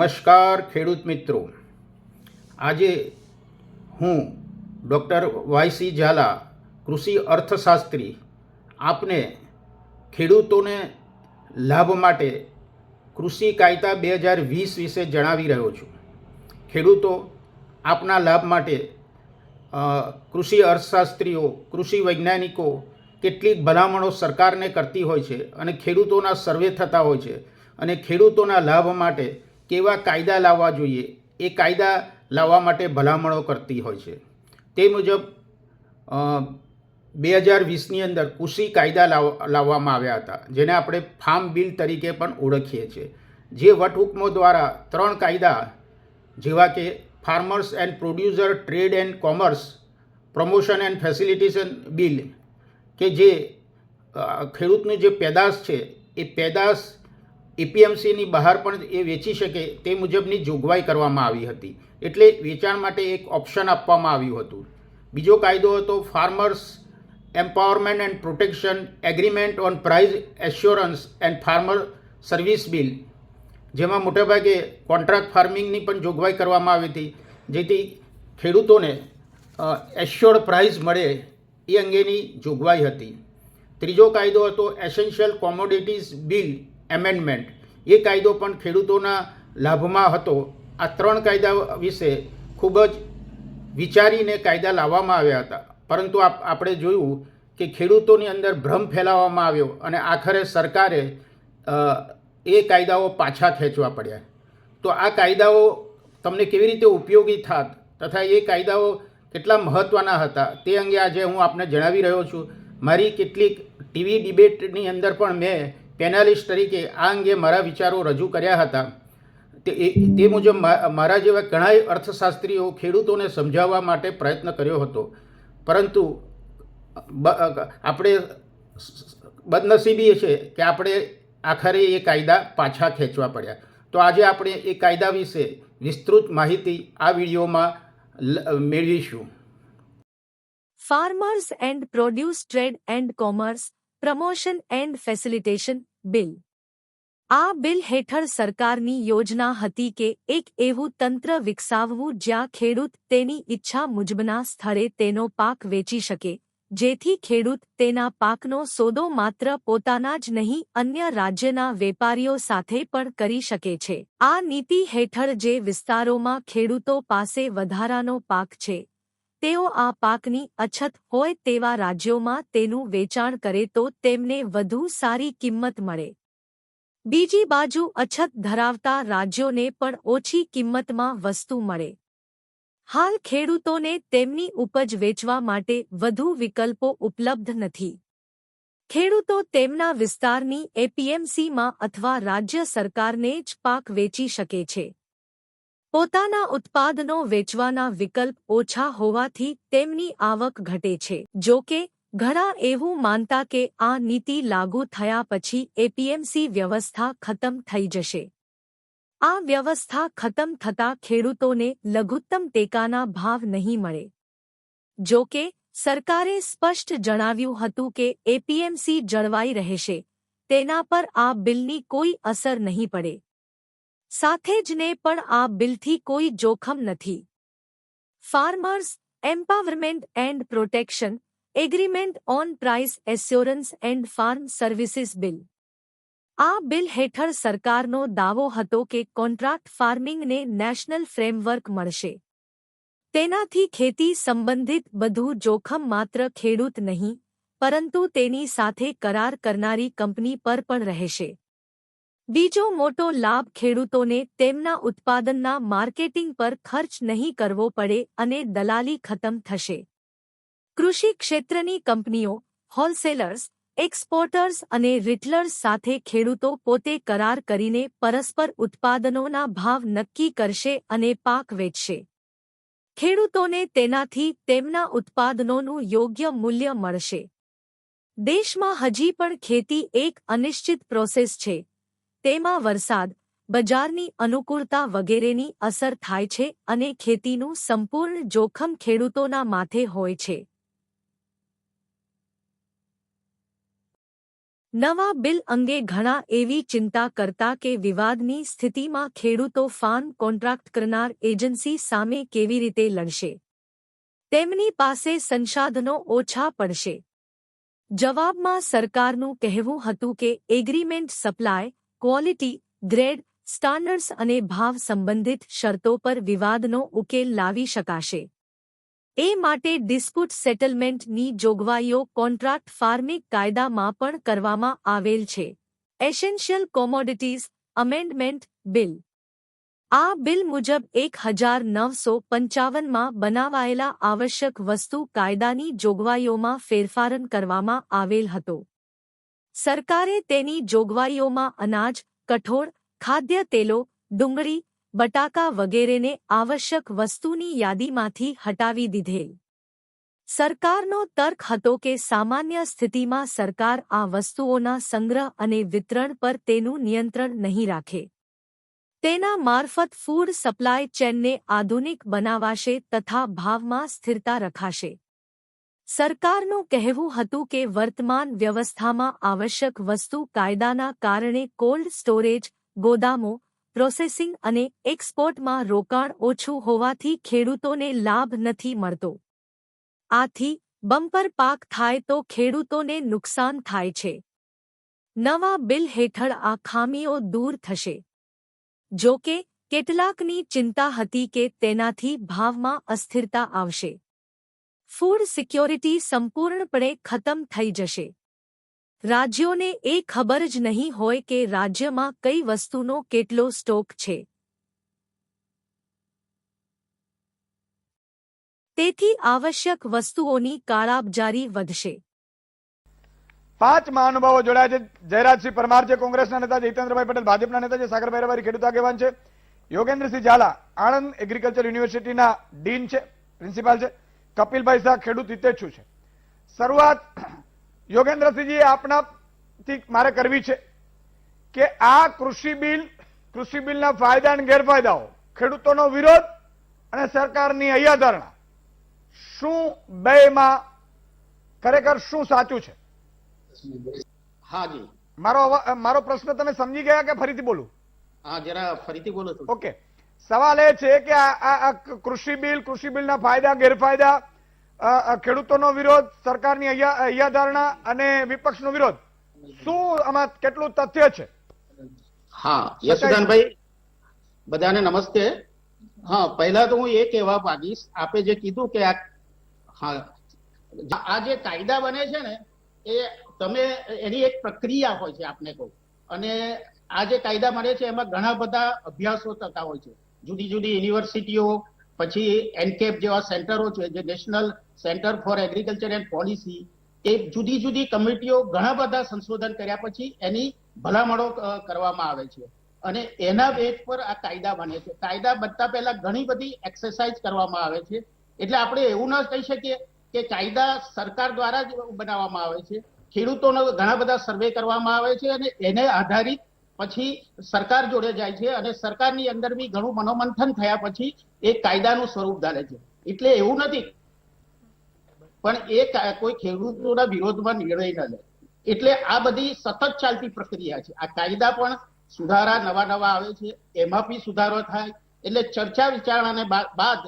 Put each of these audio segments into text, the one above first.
નમસ્કાર, ખેડૂત મિત્રો. આજે હું ડૉક્ટર વાયસી ઝાલા, કૃષિ અર્થશાસ્ત્રી, આપને ખેડૂતોને લાભ માટે કૃષિ કાયદા બે હજાર વીસ વિશે જણાવી રહ્યો છું. ખેડૂતો આપના લાભ માટે કૃષિ અર્થશાસ્ત્રીઓ, કૃષિ વૈજ્ઞાનિકો, કેટલીક ભલામણો સરકારને કરતી હોય છે અને ખેડૂતોના સર્વે થતા હોય છે અને ખેડૂતોના લાભ માટે કેવા કાયદા લાવવા જોઈએ, એ કાયદા લાવવા માટે ભલામણો કરતી હોય છે. તે મુજબ બે હજાર વીસની અંદર કૃષિ કાયદા લાવ, લાવવામાં આવ્યા હતા, જેને આપણે ફાર્મ બિલ તરીકે પણ ઓળખીએ છીએ. જે વટહુકમો દ્વારા ત્રણ કાયદા, જેવા કે farmers and producer, trade and commerce, promotion and facilitation bill, કે જે ખેડૂતનું જે પેદાશ છે, એ પેદાશ એપીએમસીની બહાર પણ એ વેચી શકે તે મુજબની જોગવાઈ કરવામાં આવી હતી. એટલે વેચાણ માટે એક ઓપ્શન આપવામાં આવ્યું હતું. બીજો કાયદો હતો farmers empowerment and protection agreement on price assurance and farmer service bill, જેમાં મોટેભાગે કોન્ટ્રાક્ટ ફાર્મિંગની પણ જોગવાઈ કરવામાં આવી હતી, જેથી ખેડૂતોને એશ્યોર્ડ પ્રાઇઝ મળે એ અંગેની જોગવાઈ હતી. ત્રીજો કાયદો હતો એસેન્શિયલ કોમોડિટીઝ બિલ એમેન્ડમેન્ટ એ કાયદો પણ ખેડૂતોના લાભમાં હતો. આ ત્રણ કાયદા વિશે ખૂબ જ વિચારીને કાયદા લાવવામાં આવ્યા હતા. પરંતુ આપ, આપણે જોયું કે ખેડૂતોની અંદર ભ્રમ ફેલાવવામાં આવ્યો અને આખરે સરકારે એ કાયદાઓ પાછા ખેંચવા પડ્યા. તો આ કાયદાઓ તમને કેવી રીતે ઉપયોગી થાત તથા એ કાયદાઓ કેટલા મહત્ત્વના હતા તે અંગે આજે હું આપને જણાવી રહ્યો છું. મારી કેટલીક ટીવી ડિબેટની અંદર પણ મેં પેનાલિસ્ટ તરીકે આ અંગે મારા વિચારો રજૂ કર્યા હતા. તે તે મુજબ મારા જેવા ઘણાય અર્થશાસ્ત્રીઓ ખેડૂતોને સમજાવવા માટે પ્રયત્ન કર્યો હતો. પરંતુ આપણે બદનસીબી છે કે આપણે આખરે એ કાયદા પાછા ખેંચવા પડ્યા. તો આજે આપણે એ કાયદા વિશે વિસ્તૃત માહિતી આ વિડીયોમાં મેળવીશું. Farmers and produce trade and commerce, promotion and facilitation bill. આ બિલ હેઠળ સરકારની યોજના હતી કે એક એવું તંત્ર વિકસાવવું જ્યાં ખેડૂત તેની ઈચ્છા મુજબના સ્થળે તેનો પાક વેચી શકે, જેથી ખેડૂત તેના પાકનો સોદો માત્ર પોતાના જ નહીં, અન્ય રાજ્યના વેપારીઓ સાથે પણ કરી શકે છે. આ નીતિ હેઠળ જે વિસ્તારોમાં ખેડૂતો પાસે વધારાનો પાક છે તેઓ આ પાકની અછત હોય તેવા રાજ્યોમાં તેનું વેચાણ કરે તો તેમને વધુ સારી કિંમત મળે. બીજી બાજુ અછત ધરાવતા રાજ્યોને પણ ઓછી કિંમતમાં વસ્તુ મળે. હાલ ખેડૂતોને તેમની ઉપજ વેચવા માટે વધુ વિકલ્પો ઉપલબ્ધ નથી. ખેડૂતો તેમના વિસ્તારની એપીએમસીમાં અથવા રાજ્ય સરકારને જ પાક વેચી શકે છે. પોતાના ઉત્પાદનો વેચવાના વિકલ્પ ઓછા હોવાથી તેમની આવક ઘટે છે. જો કે, ઘણા એવું માનતા કે આ નીતિ લાગુ થયા પછી એપીએમસી વ્યવસ્થા ખતમ થઈ જશે. આ વ્યવસ્થા ખતમ થતા ખેડૂતોને લઘુત્તમ ટેકાના ભાવ નહીં મળે. જો કે, સરકારે સ્પષ્ટ જણાવ્યું હતું કે એપીએમસી જળવાઈ રહેશે, તેના પર આ બિલની કોઈ અસર નહીં પડે. સાથે જ ને પણ આ બિલથી કોઈ જોખમ નથી. Farmers empowerment and protection agreement on price assurance and farm services bill આ બિલ હેઠળ સરકારનો દાવો હતો કે કોન્ટ્રાક્ટ ફાર્મિંગને નેશનલ ફ્રેમવર્ક મળશે. તેનાથી ખેતી સંબંધિત બધું જોખમ માત્ર ખેડૂત નહીં, પરંતુ તેની સાથે કરાર કરનારી કંપની પર પણ રહેશે. બીજો મોટો લાભ ખેડૂતોને તેમના ઉત્પાદનના માર્કેટિંગ પર ખર્ચ નહીં કરવો પડે અને દલાલી ખતમ થશે. કૃષિ ક્ષેત્રની કંપનીઓ, હોલસેલર્સ, એક્સપોર્ટર્સ અને રિટલર્સ સાથે ખેડૂતો પોતે કરાર કરીને પરસ્પર ઉત્પાદનોના ભાવ નક્કી કરશે અને પાક વેચશે. ખેડૂતોને તેનાથી તેમના ઉત્પાદનોનું યોગ્ય મૂલ્ય મળશે. દેશમાં હજી પણ ખેતી એક અનિશ્ચિત પ્રોસેસ છે. તેમાં વરસાદ, બજારની અનુકૂળતા વગેરેની અસર થાય છે અને ખેતીનું સંપૂર્ણ જોખમ ખેડૂતોના માથે હોય છે. નવા બિલ અંગે ઘણા એવી ચિંતા કરતા કે વિવાદની સ્થિતિમાં ખેડૂતો ફાર્મ કોન્ટ્રાક્ટ કરનાર એજન્સી સામે કેવી રીતે લડશે? તેમની પાસે સંસાધનો ઓછા પડશે. જવાબમાં સરકારનું કહેવું હતું કે agreement supply quality, grade, standards અને ભાવ સંબંધિત શરતો પર વિવાદનો ઉકેલ લાવી શકાશે. એ માટે ડિસ્પ્યુટ સેટલમેન્ટની જોગવાઈઓ કોન્ટ્રાક્ટ ફાર્મિંગ કાયદામાં પણ કરવામાં આવેલ છે. Essential commodities amendment bill. આ બિલ મુજબ એક હજાર નવસો પંચાવનમાં બનાવાયેલા આવશ્યક વસ્તુ કાયદાની જોગવાઈઓમાં ફેરફારન કરવામાં આવેલ હતો. સરકારે તેની જોગવાઈઓમાં અનાજ, કઠોળ, ખાદ્ય તેલો, ડુંગળી, બટાકા વગેરેને આવશ્યક વસ્તુની યાદીમાંથી હટાવી દીધેલ. સરકારનો તર્ક હતો કે સામાન્ય સ્થિતિમાં સરકાર આ વસ્તુઓના સંગ્રહ અને વિતરણ પર તેનું નિયંત્રણ નહીં રાખે. તેના મારફત ફૂડ સપ્લાય ચેનને આધુનિક બનાવાશે તથા ભાવમાં સ્થિરતા રખાશે. સરકારનું કહેવું હતું કે વર્તમાન વ્યવસ્થામાં આવશ્યક વસ્તુ કાયદાના કારણે કોલ્ડ સ્ટોરેજ, ગોદામો, પ્રોસેસિંગ અને એક્સપોર્ટમાં રોકાણ ઓછું હોવાથી ખેડૂતોને લાભ નથી મળતો. આથી, બમ્પર પાક થાય તો ખેડૂતોને નુકસાન થાય છે. નવા બિલ હેઠળ આ ખામીઓ દૂર થશે. જો કે કેટલાકની ચિંતા હતી કે તેનાથી ભાવમાં અસ્થિરતા આવશે. ફૂડ સિક્યોરિટી સંપૂર્ણપણે ખતમ થઈ જશે. રાજ્યોને એ ખબર જ નહીં હોય કે રાજ્યમાં કઈ વસ્તુનો કેટલો સ્ટોક છે. તેથી આવશ્યક વસ્તુઓની કાળાબજારી વધશે. પાંચ મહાનુભાવો જોડાયા છે. જયરાજસિંહ પરમાર છે, કોંગ્રેસના નેતા જીતેન્દ્રભાઈ પટેલ, ભાજપના નેતા છે, સાગરભાઈ રબારી ખેડૂત આગેવાન છે, યોગેન્દ્રસિંહ ઝાલા, આણંદ એગ્રીકલ્ચર યુનિવર્સિટીના ડીન છે, પ્રિન્સિપાલ છે. કપિલભાઈ શાહ ખેડૂત હિતેચ્છુ છે. શરૂઆત યોગેન્દ્રસિંહજી આપનાથી મારે કરવી છે કે આ કૃષિ બિલ કૃષિ બિલના ફાયદા અને ગેરફાયદાઓ ખેડૂતોનો વિરોધ અને સરકારની અયાધારણા શું બેમાં ખરેખર શું સાચું છે? હા જી. મારો મારો પ્રશ્ન તમે સમજી ગયા કે ફરીથી બોલું? હા જરા ફરીથી બોલો ઓકે. સવાલ એ છે કે આ કૃષિ બિલ કૃષિ બિલના ફાયદા ગેરફાયદા ખેડૂતોનો વિરોધ, સરકારની હૈયા- અને વિપક્ષનો વિરોધ. શું આમાં કેટલું તથ્ય છે? હા, યશુદાનભાઈ, બધાને નમસ્તે. હા, પહેલા તો હું એ કહેવા માંગીશ, આપે જે કીધું કે આ હા, આ જે કાયદા બને છે ને, એ તમે એની એક પ્રક્રિયા હોય છે આપને કહું. અને આ જે કાયદા બને છે, એમાં ઘણા બધા અભ્યાસો થતા હોય છે. જુદી જુદી યુનિવર્સિટીઓ પછી એનકેપ જેવા સેન્ટરો છે, જે national centre for agriculture and policy, એ જુદી જુદી કમિટીઓ ઘણા બધા સંશોધન કર્યા પછી એની ભલામણો કરવામાં આવે છે. અને એના બેઝ પર આ કાયદા બને છે. કાયદા બનતા પહેલા ઘણી બધી એક્સરસાઇઝ કરવામાં આવે છે. એટલે આપણે એવું ન કહી શકીએ કે કાયદા સરકાર દ્વારા જ બનાવવામાં આવે છે. ખેડૂતોનો ઘણા બધા સર્વે કરવામાં આવે છે અને એને આધારિત પછી સરકાર જોડે જાય છે અને સરકારની અંદર બી ઘણું મનોમંથન થયા પછી એ કાયદાનું સ્વરૂપ ધારે છે. એટલે એવું નથી. પણ એ કોઈ ખેડૂતોના વિરોધમાં નિર્ણય ન લે. એટલે આ બધી સતત ચાલતી પ્રક્રિયા છે. આ કાયદા પણ સુધારા નવા નવા આવે છે. એમાં બી સુધારો થાય. એટલે ચર્ચા વિચારણાને બાદ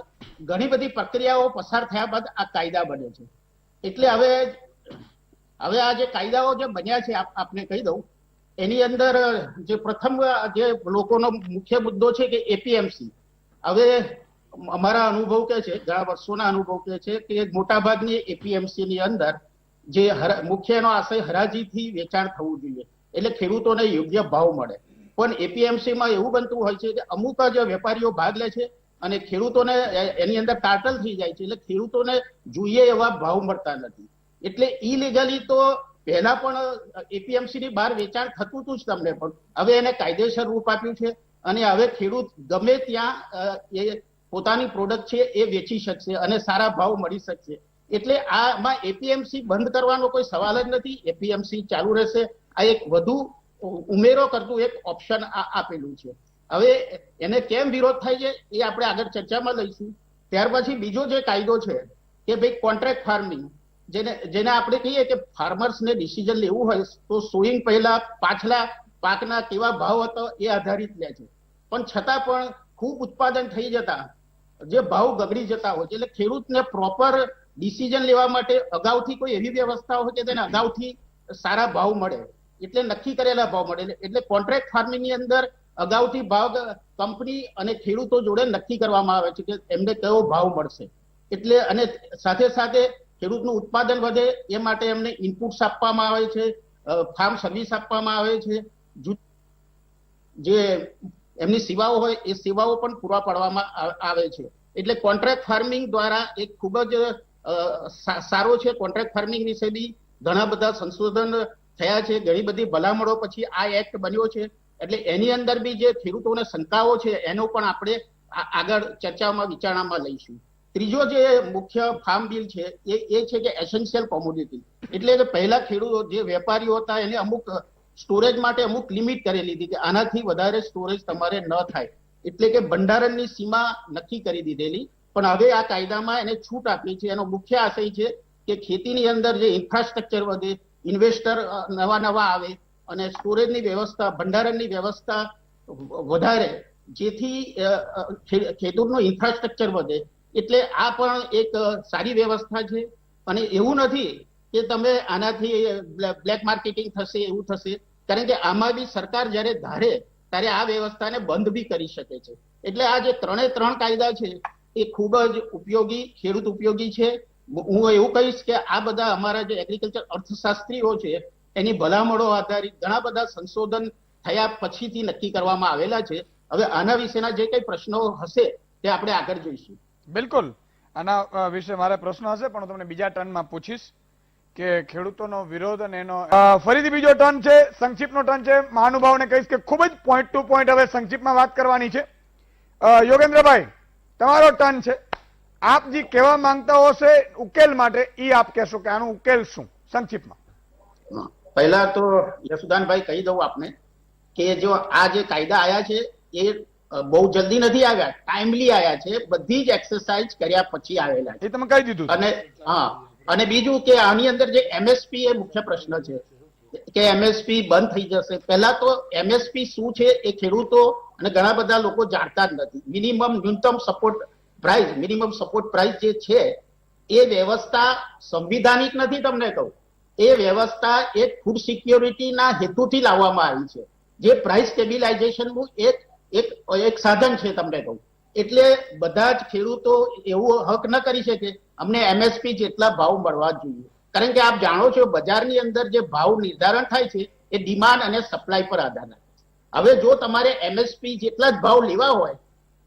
ઘણી બધી પ્રક્રિયાઓ પસાર થયા બાદ આ કાયદા બને છે. એટલે હવે હવે આ જે કાયદાઓ જે બન્યા છે, આપ- આપને કહી દઉં. એની અંદર જે પ્રથમ જે લોકોનો મુખ્ય મુદ્દો છે કે એપીએમસી હવે અમારા અનુભવ કે છે ઘણા વર્ષોના અનુભવ કે છે કે મોટાભાગની એપીએમસી ની અંદર જે મુખ્યનો આશય હરાજીથી વેચાણ થવું જોઈએ. એટલે ખેડૂતોને યોગ્ય ભાવ મળે. પણ એપીએમસીમાં એવું બનતું હોય છે કે અમુક જ વેપારીઓ ભાગ લે છે અને ખેડૂતોને એની અંદર ટાટલ થઈ જાય છે. એટલે ખેડૂતોને જોઈએ એવા ભાવ મળતા નથી. એટલે ઇલીગલી તો પહેલા પણ એપીએમસી ની બહાર વેચાણ થતું હતું જ તમને પણ. હવે એને કાયદેસર રૂપ આપ્યું છે અને હવે ખેડૂત ગમે ત્યાં એ પોતાની પ્રોડક્ટ છે એ વેચી શકશે અને સારા ભાવ મળી શકશે. એટલે આમાં એપીએમસી બંધ કરવાનો કોઈ સવાલ જ નથી. એપીએમસી ચાલુ રહેશે. આ એક વધુ ઉમેરો કરતું એક ઓપ્શન આપેલું છે. હવે એને કેમ વિરોધ થાય છે એ આપણે આગળ ચર્ચામાં લઈશું. ત્યાર પછી બીજો જે કાયદો છે કે ભાઈ કોન્ટ્રાક્ટ ફાર્મિંગ જેને જેને આપણે કહીએ કે ફાર્મર્સને ડિસિઝન લેવું હોય, તો સોઈંગ પહેલા પાછલા પાકના કેવા ભાવ હતો એ આધારિત લે છે. પણ છતાં પણ ખૂબ ઉત્પાદન થઈ જતા, જે ભાવ ગગડી જતા હોય છે, એટલે ખેડૂતને પ્રોપર ડિસિઝન લેવા માટે અગાઉથી કોઈ એવી વ્યવસ્થા હોય કે તેને અગાઉથી સારા ભાવ મળે, એટલે નક્કી કરેલા ભાવ મળે. એટલે- કોન્ટ્રાક્ટ ફાર્મિંગની અંદર અગાઉથી ભાવ કંપની અને ખેડૂતો જોડે નક્કી કરવામાં આવે છે કે એમને કયો ભાવ મળશે. એટલે અને સાથે સાથે ખેડૂતનું ઉત્પાદન વધે એ માટે એમને ઇનપુટ્સ આપવામાં આવે છે ફાર્મ સર્વિસ આપવામાં આવે છે. જુ- એમની સેવાઓ હોય એ સેવાઓ પણ પૂરા પાડવામાં આવે છે. એટલે કોન્ટ્રાક્ટ ફાર્મિંગ દ્વારા એક ખૂબ જ સારો છે કોન્ટ્રાક્ટ ફાર્મિંગ વિશે બી. ઘણા બધા સંશોધન થયા છે, ઘણી બધી ભલામણો પછી આ એક્ટ બન્યો છે. એટલે એની અંદર બી જે ખેડૂતોને શંકાઓ છે, એનો પણ આપણે આગળ ચર્ચામાં, વિચારણામાં લઈશું. ત્રીજો જે મુખ્ય ફાર્મ બિલ છે, એ એ છે કે એસેન્શિયલ કોમોડિટી એટલે કે પહેલા ખેડૂતો, જે વેપારીઓ હતા, એને અમુક સ્ટોરેજ માટે અમુક લિમિટ કરેલી હતી કે આનાથી વધારે સ્ટોરેજ તમારે ન થાય. એટલે કે ભંડારણની સીમા નક્કી કરી દીધેલી. પણ હવે આ કાયદામાં એને છૂટ આપી છે. એનો મુખ્ય આશય છે કે ખેતીની અંદર જે ઇન્ફ્રાસ્ટ્રક્ચર વધે ઇન્વેસ્ટર નવા નવા આવે અને સ્ટોરેજની વ્યવસ્થા ભંડારણની વ્યવસ્થા વધારે, જેથી ખેડૂતનું ઇન્ફ્રાસ્ટ્રક્ચર વધે એટલે આ પણ એક સારી વ્યવસ્થા છે. અને એવું નથી કે તમે આનાથી બ્લેક માર્કેટિંગ થશે, એવું થશે. કારણ કે આમાં બી સરકાર જ્યારે ધારે, ત્યારે આ વ્યવસ્થાને બંધ બી કરી શકે છે. એટલે આ જે ત્રણે ત્રણ કાયદા છે, એ ખૂબ જ ઉપયોગી, ખેડૂત ઉપયોગી છે. હું એવું કહીશ કે આ બધા અમારા જે એગ્રીકલ્ચર અર્થશાસ્ત્રીઓ છે, એની ભલામણો આધારિત ઘણા બધા સંશોધન થયા પછીથી નક્કી કરવામાં આવેલા છે. હવે આના વિશેના જે કઈ પ્રશ્નો હશે, તે આપણે આગળ જોઈશું. બિલકુલ. આના વિશે મારે પ્રશ્ન હશે, પણ તમને બીજા ટર્નમાં પૂછીશ કે ખેડૂતોનો વિરોધ અને એનો ફરીથી બીજો ટર્ન છે, સંક્ષિપ્તનો ટર્ન છે. મહાનુભાવને કહીશ કે ખૂબ જ પોઈન્ટ ટુ પોઈન્ટ હવે સંક્ષિપ્તમાં વાત કરવાની છે. યોગેન્દ્રભાઈ, તમારો ટર્ન છે. આપ જે કહેવા માંગતા હશે ઉકેલ માટે એ આપ કહેશો કે આનું ઉકેલ શું? સંક્ષિપ્તમાં. પહેલા તો યશુદાનભાઈ કહી દઉં આપને કે જો આ જે કાયદા આયા છે, એ બહુ જલ્દી નથી આવ્યા. ટાઈમલી આવ્યા છે. બધી જ એક્સરસાઇઝ કર્યા પછી આવેલા છે. તમે કહી દીધું અને હા. અને બીજું કે આની અંદર જે એમએસપી એ મુખ્ય પ્રશ્ન છે કે એમએસપી બંધ થઈ જશે. પહેલા તો એમએસપી શું છે એ ખેડૂતો અને ઘણા બધા લોકો જાણતા જ નથી. મિનિમમ ન્યૂનતમ support price minimum support price જે છે એ વ્યવસ્થા સંવિધાનિક નથી તમને કહું. એ વ્યવસ્થા એક ફૂડ સિક્યોરિટીના હેતુથી લાવવામાં આવી છે. જે પ્રાઇસ સ્ટેબિલાઇઝેશનનું એક એક એક સાધન છે તમને કહું. એટલે બધા જ ખેડૂતો એવું હક ન કરી શકે. અમને એમએસપી જેટલા ભાવ મળવા જોઈએ. કારણ કે આપ જાણો છો, બજારની અંદર જે ભાવ નિર્ધારણ થાય છે, એ ડિમાન્ડ અને સપ્લાય પર આધાર રાખે હવે જો તમારે એમએસપી જેટલા જ ભાવ લેવા હોય,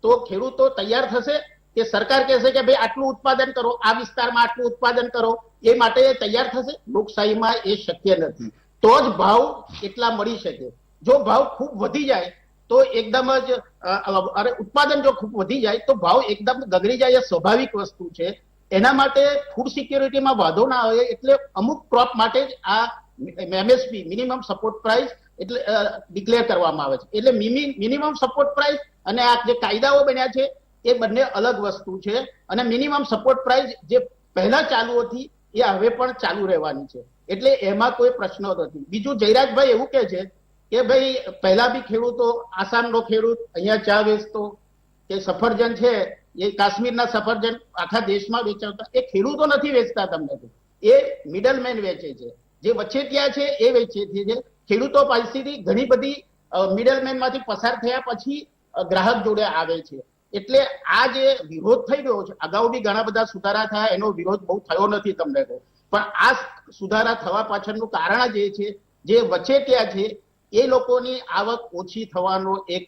તો ખેડૂતો તૈયાર થશે કે સરકાર કહેશે કે ભાઈ આટલું ઉત્પાદન કરો, આ વિસ્તારમાં આટલું ઉત્પાદન કરો, એ માટે તૈયાર થશે? લોકશાહીમાં એ શક્ય નથી. તો જ ભાવ એટલા મળી શકે. જો ભાવ ખૂબ વધી જાય તો એકદમ જ અરે ઉત્પાદન જો ખૂબ વધી જાય, તો ભાવ એકદમ ગગડી જાય એ સ્વાભાવિક વસ્તુ છે. એના માટે ફૂડ સિક્યોરિટીમાં વાંધો ના આવે એટલે અમુક ક્રોપ માટે જ આ એમએસપી મિનિમમ સપોર્ટ પ્રાઇસ એટલે ડિક્લેર કરવામાં આવે છે. એટલે મિનિમમ સપોર્ટ પ્રાઇસ અને આ જે કાયદાઓ બન્યા છે, એ બંને અલગ વસ્તુ છે અને મિનિમમ સપોર્ટ પ્રાઇસ જે પહેલા ચાલુ હતી, એ હવે પણ ચાલુ રહેવાની છે. એટલે એમાં કોઈ પ્રશ્ન નથી. બીજું જયરાજભાઈ એવું કે છે કે ભાઈ, પહેલા બી ખેડૂતો આસામનો ખેડૂત, અહીંયા ચા વેચતો, કે સફરજન છે, એ કાશ્મીરના સફરજન આખા દેશમાં વેચાવતા, એ ખેડૂતો નથી વેચતા તમને. એ મિડલમેન વેચે છે. જે વચેટિયા છે, એ વેચે છે. ખેડૂતો પાસેથી ઘણી બધી મિડલમેનમાંથી પસાર થયા પછી ગ્રાહક જોડે આવે છે. એટલે આ જે વિરોધ થઈ રહ્યો છે, અગાઉ બી ઘણા બધા સુધારા થયા, એનો વિરોધ બહુ થયો નથી તમને કહું પણ આ સુધારા થવા પાછળનું કારણ જ છે, જે વચેટિયા છે એ લોકોની આવક ઓછી થવાનો એક,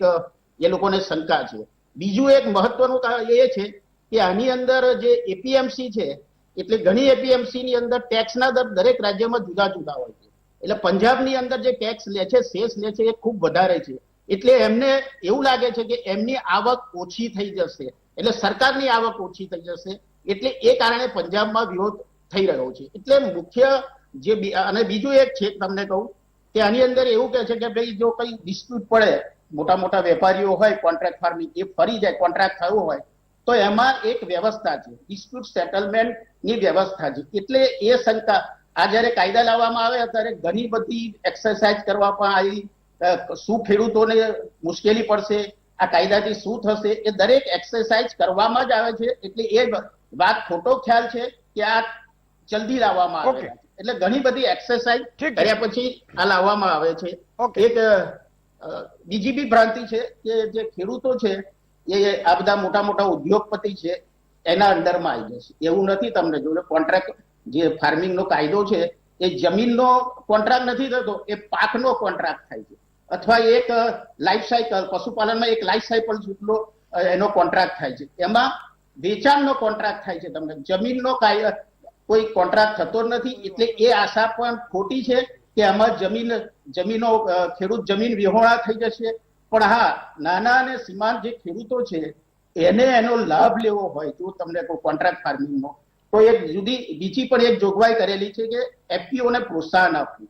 એ લોકોને શંકા છે. બીજું એક મહત્વનું એ છે કે આની અંદર જે એપીએમસી છે, એટલે ઘણી એપીએમસી ની અંદર ટેક્સના દર દરેક રાજ્યમાં જુદા જુદા હોય છે. એટલે પંજાબની અંદર જે ટેક્સ લે છે સેસ લે છે એ ખૂબ વધારે છે. એટલે એમને એવું લાગે છે કે એમની આવક ઓછી થઈ જશે. એટલે સરકારની આવક ઓછી થઈ જશે. એટલે એ કારણે પંજાબમાં વિરોધ થઈ રહ્યો છે. એટલે મુખ્ય જે અને બીજું એક છે, તમને કહું કે આની અંદર એવું કે છે કે ભાઈ, જો કઈ ડિસ્પ્યુટ પડે, મોટા મોટા વેપારીઓ હોય કોન્ટ્રાક્ટ ફાર્મિંગ એ ફરી જાય કોન્ટ્રાક્ટ થયો હોય, તો એમાં એક વ્યવસ્થા છે. ડિસ્પ્યુટ સેટલમેન્ટની વ્યવસ્થા છે. એટલે એ શંકા, આ જયારે કાયદા લાવવામાં આવે, ત્યારે ઘણી બધી એક્સરસાઇઝ કરવામાં આવી. શું ખેડૂતોને મુશ્કેલી પડશે, આ કાયદાથી શું થશે, એ દરેક એક્સરસાઇઝ કરવામાં જ આવે છે. એટલે એ વાત ખોટો ખ્યાલ છે કે આ જલ્દી લાવવામાં આવે. એટલે ઘણી બધી એક્સરસાઇઝ કર્યા પછી આ લાવવામાં આવે છે. એક બીજી બી ભ્રાંતિ છે કે જે ખેડૂતો છે એ આ બધા મોટા મોટા ઉદ્યોગપતિ છે એના અંડરમાં આવી જશે. એવું નથી તમને જોયું. કોન્ટ્રાક્ટ જે ફાર્મિંગ નો કાયદો છે એ જમીનનો કોન્ટ્રાક્ટ નથી થતો એ પાકનો કોન્ટ્રાક્ટ થાય છે. અથવા એક લાઈફ સાયકલ પશુપાલનમાં એક લાઈફ સાયકલ જેટલો એનો કોન્ટ્રાક્ટ થાય છે. એમાં વેચાણનો કોન્ટ્રાક્ટ થાય છે તમને. જમીનનો કાય કોઈ કોન્ટ્રાક્ટ થતો નથી. એટલે એ આશા પણ ખોટી છે કે આમાં જમીન જમીનો ખેડૂત જમીન વિહોણા થઈ જશે. પણ હા નાના અને સીમાંત જે ખેડૂતો છે એને એનો લાભ લેવો હોય જો તમને કોઈ કોન્ટ્રાક્ટ ફાર્મિંગનો તો એક જુદી બીજી પણ એક જોગવાઈ કરેલી છે કે એફપીઓ ને પ્રોત્સાહન આપવું.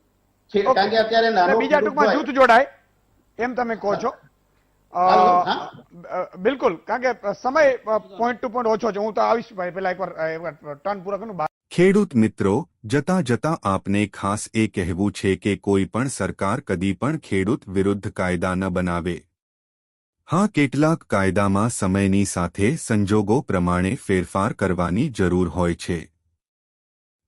કારણ કે અત્યારે નાનો બીજા ટૂંકમાં જૂથ જોડાય એમ તમે કહો છો. બિલકુલ. કારણ કે સમય પોઈન્ટ ટુ પોઈન્ટ ઓછો છે. હું તો આવીશ ભાઈ પેલા એકવાર ટર્ન પૂરો કરું ખેડૂત મિત્રો, જતા જતા આપને ખાસ એ કહેવું છે કે કોઈ પણ સરકાર કદી પણ ખેડૂત વિરુદ્ધ કાયદા ન બનાવે. હા, કેટલાક કાયદામાં સમયની સાથે સંજોગો પ્રમાણે ફેરફાર કરવાની જરૂર હોય છે.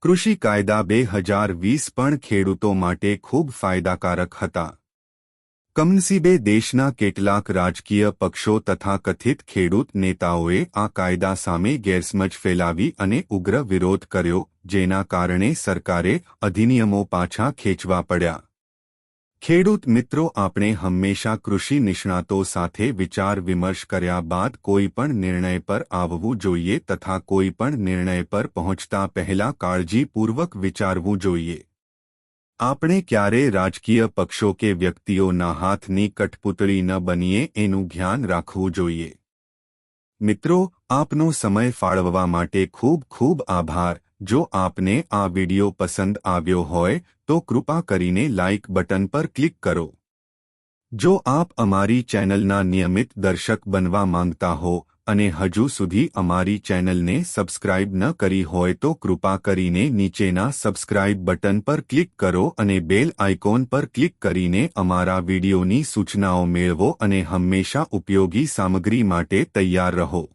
કૃષિ કાયદા બે હજાર વીસ પણ ખેડૂતો માટે ખૂબ ફાયદાકારક હતા. કમનસીબે દેશના કેટલાક રાજકીય પક્ષો તથા કથિત ખેડૂત નેતાઓએ આ કાયદા સામે ગેરસમજ ફેલાવી અને ઉગ્ર વિરોધ કર્યો, જેના કારણે સરકારે અધિનિયમો પાછા ખેંચવા પડ્યા. ખેડૂત મિત્રો, આપણે હંમેશા કૃષિ નિષ્ણાતો સાથે વિચાર વિમર્શ કર્યા બાદ કોઈ પણ નિર્ણય પર આવવું જોઈએ તથા કોઈ પણ નિર્ણય પર પહોંચતા પહેલા કાળજીપૂર્વક વિચારવું જોઈએ. આપણે ક્યારે રાજકીય પક્ષો કે વ્યક્તિઓના હાથની કઠપૂતળી ન બનીએ એનું ધ્યાન રાખવું જોઈએ. મિત્રો, આપનો સમય ફાળવવા માટે ખૂબ ખૂબ આભાર. જો આપને આ વિડિયો પસંદ આવ્યો હોય, તો કૃપા કરીને લાઇક બટન પર ક્લિક કરો. જો આપ અમારી ચેનલના નિયમિત દર્શક બનવા માંગતા હો અને હજુ સુધી અમારી ચેનલને સબસ્ક્રાઇબ ન કરી હોય તો કૃપા કરીને નીચેના સબસ્ક્રાઇબ બટન પર ક્લિક કરો અને બેલ આઇકોન પર ક્લિક કરીને અમારા વિડીયોની સૂચનાઓ મેળવો અને હંમેશા ઉપયોગી સામગ્રી માટે તૈયાર રહો.